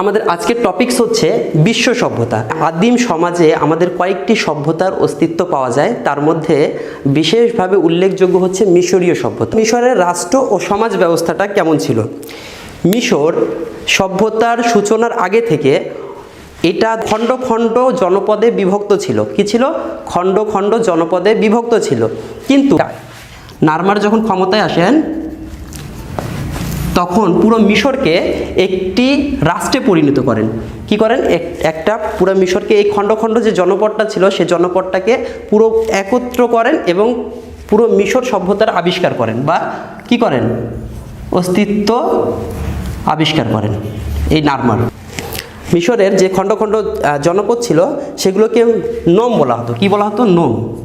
আমাদের আজকের টপিকস হচ্ছে বিশ্ব সভ্যতা। আদিম সমাজে আমাদের কয়েকটি সভ্যতার অস্তিত্ব পাওয়া যায়। তার মধ্যে বিশেষভাবে উল্লেখযোগ্য হচ্ছে মিশরীয় সভ্যতা। মিশরের রাষ্ট্র ও সমাজ ব্যবস্থাটা কেমন ছিল? মিশর সভ্যতার সূচনার আগে থেকে এটা খণ্ড খণ্ড জনপদে বিভক্ত ছিল। কি ছিল? খণ্ড খণ্ড জনপদে বিভক্ত ছিল। কিন্তু নার্মার যখন ক্ষমতায় আসেন তখন পুরো মিশরকে একটি রাষ্ট্রে পরিণত করেন। কি করেন? এক- একটা পুরো মিশরকে এই খণ্ড খণ্ড যে জনপদটা ছিল, সে জনপদটাকে পুরো একত্র করেন এবং পুরো মিশর সভ্যতার আবিষ্কার করেন বা কি করেন? অস্তিত্ব আবিষ্কার করেন। এই নারমার। মিশরের যে খণ্ড খণ্ড জনপদ ছিল, সেগুলোকে নোম বলা হতো। কি বলা হতো? নোম।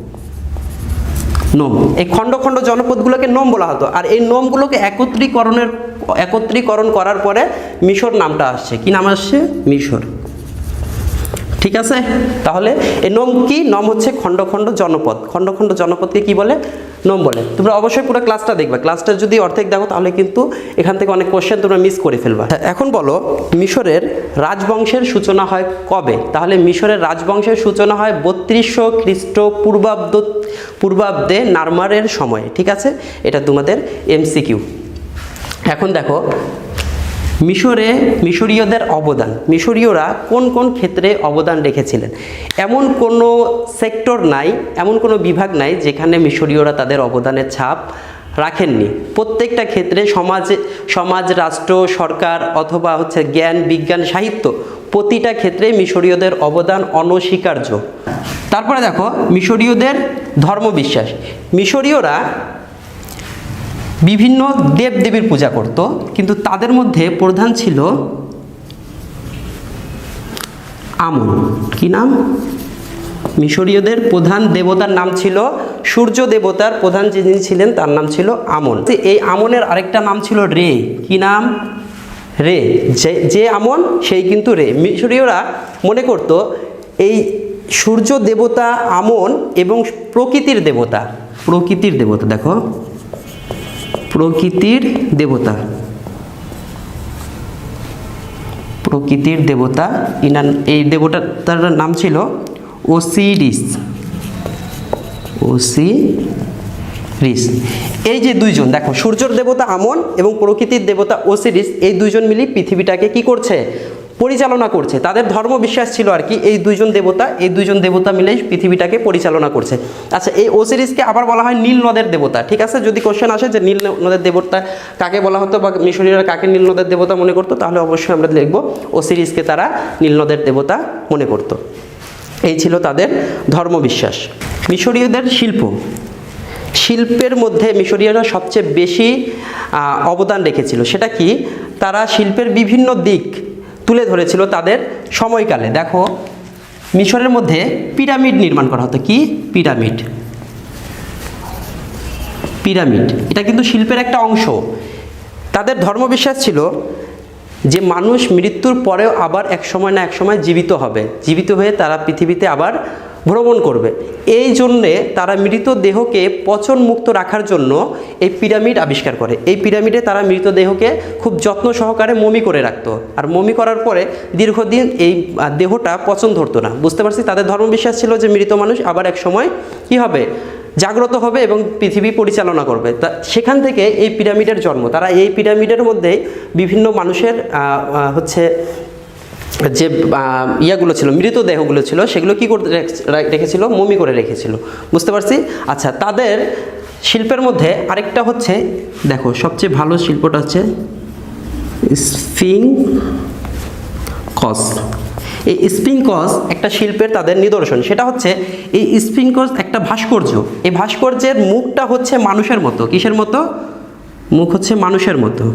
নোম। এই খণ্ড খণ্ড জনপদগুলোকে নোম বলা হতো। আর এই নোমগুলোকে একত্রীকরণের একত্রীকরণ করার পরে মিশর নামটা আসছে। কি নাম আসছে? মিশর। ঠিক আছে? তাহলে এই নোম কি? নম হচ্ছে খণ্ড খণ্ড জনপদ। খণ্ড খণ্ড জনপদকে কি বলে? নোম বলে। তোমরা অবশ্যই পুরো ক্লাসটা দেখবে। ক্লাসটা যদি অর্ধেক দেখো, তাহলে কিন্তু এখান থেকে অনেক কোশ্চেন তোমরা মিস করে ফেলবা। এখন বলো, মিশরের রাজবংশের সূচনা হয় কবে? তাহলে মিশরের রাজবংশের সূচনা হয় বত্রিশশো খ্রিস্ট পূর্বাব্দ পূর্বাব্দে নারমারের সময়ে। ঠিক আছে? এটা তোমাদের এমসিকিউ এখন দেখো, মিশরে মিশরীয়দের অবদান, মিশরীয়রা কোন কোন ক্ষেত্রে অবদান রেখেছিলেন? এমন কোনো সেক্টর নাই, এমন কোনো বিভাগ নাই যেখানে মিশরীয়রা তাদের অবদানের ছাপ রাখেননি। প্রত্যেকটা ক্ষেত্রে সমাজে, সমাজ, রাষ্ট্র, সরকার অথবা হচ্ছে জ্ঞান, বিজ্ঞান, সাহিত্য প্রতিটা ক্ষেত্রে মিশরীয়দের অবদান অনস্বীকার্য। তারপরে দেখো, মিশরীয়দের ধর্মবিশ্বাস। মিশরীয়রা বিভিন্ন দেবদেবীর পূজা করত, কিন্তু তাদের মধ্যে প্রধান ছিল আমন। কি নাম? মিশরীয়দের প্রধান দেবতার নাম ছিল সূর্য দেবতার প্রধান যিনি ছিলেন, তার নাম ছিল আমন। এই আমনের আরেকটা নাম ছিল রে। কি নাম? রে। যে যে আমন, সেই কিন্তু রে। মিশরীয়রা মনে করত, এই সূর্য দেবতা আমন এবং প্রকৃতির দেবতা প্রকৃতির দেবতা, দেখো। প্রকৃতির দেবতা। প্রকৃতির দেবতা ইনার এই দেবতার তার নাম ছিল ওসিরিস। ওসিরিস। এই যে দুইজন, দেখো, সূর্যর দেবতা আমন এবং প্রকৃতির দেবতা ওসিরিস, এই দুইজন মিলি পৃথিবীটাকে কি করছে? পরিচালনা করছে। তাদের ধর্ম বিশ্বাস ছিল আর কি, এই দুইজন দেবতা, এই দুইজন দেবতা মিলেই পৃথিবীটাকে পরিচালনা করছে। আচ্ছা এই ওসিরিসকে আবার বলা হয় নীল নদের দেবতা, ঠিক আছে? যদি কোশ্চেন আসে যে নীল নদের দেবতা কাকে বলা হতো বা মিশরীয়রা কাকে নীল নদের দেবতা মনে করতো, তাহলে অবশ্যই আমরা লিখব ওসিরিসকে তারা নীল নদের দেবতা মনে করতো। এই ছিল তাদের ধর্মবিশ্বাস মিশরীয়দের শিল্প। শিল্পের মধ্যে মিশরীয়রা সবচেয়ে বেশি অবদান রেখেছিল। সেটা কি? তারা শিল্পের বিভিন্ন দিক তুলে ধরেছিল তাদের সময়কালে। দেখো, মিশরের মধ্যে পিরামিড নির্মাণ করা হতো। কি? পিরামিড। পিরামিড। এটা কিন্তু শিল্পের একটা অংশ। তাদের ধর্মবিশ্বাস ছিল যে মানুষ মৃত্যুর পরেও আবার এক সময় না এক সময় জীবিত হবে। জীবিত হয়ে তারা পৃথিবীতে আবার ভ্রমণ করবে। এই জন্যে তারা মৃত দেহকে পচন মুক্ত রাখার জন্য এই পিরামিড আবিষ্কার করে। এই পিরামিডে তারা মৃতদেহকে খুব যত্ন সহকারে মমি করে রাখত। আর মমি করার পরে দীর্ঘদিন এই দেহটা পচন ধরতো না। বুঝতে পারছি? তাদের ধর্মবিশ্বাস ছিল যে মৃত মানুষ আবার এক সময় কি হবে? জাগ্রত হবে এবং পৃথিবী পরিচালনা করবে। তা সেখান থেকে এই পিরামিডের জন্ম। তারা এই পিরামিডের মধ্যেই বিভিন্ন মানুষের হচ্ছে যে ইয়াগুলো ছিল, মৃতদেহগুলো ছিল, সেগুলো কি করতে রেখ- রেখেছিল? মমি করে রেখেছিল। বুঝতে পারছি? আচ্ছা তাদের শিল্পের মধ্যে আরেকটা হচ্ছে, দেখো, সবচেয়ে ভালো শিল্পটা হচ্ছে স্ফিং কস এই স্প্রিংকস একটা শিল্পের তাদের নিদর্শন। সেটা হচ্ছে, এই স্প্রিংকস একটা ভাস্কর্য। এই ভাস্কর্যের মুখটা হচ্ছে মানুষের মতো। কিসের মতো? মুখ হচ্ছে মানুষের মতো।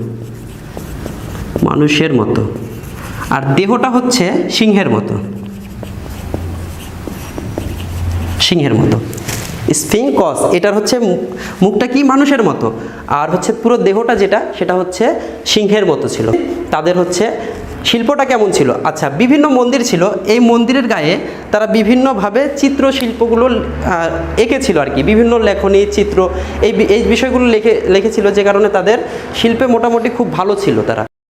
মানুষের মতো। আর দেহটা হচ্ছে সিংহের মতো। সিংহের মতো। স্ফিংকস, এটার হচ্ছে মুখটা কি মানুষের মতো? আর হচ্ছে পুরো দেহটা যেটা, সেটা হচ্ছে সিংহের মতো ছিল। তাদের হচ্ছে শিল্পটা কেমন ছিল? আচ্ছা বিভিন্ন মন্দির ছিল। এই মন্দিরের গায়ে তারা বিভিন্নভাবে চিত্র শিল্পগুলো এঁকেছিল আর কি। বিভিন্ন লেখনী, চিত্র, এই এই বিষয়গুলো লেখে, লিখেছিল যে কারণে তাদের শিল্পে মোটামুটি খুব ভালো ছিল তারা।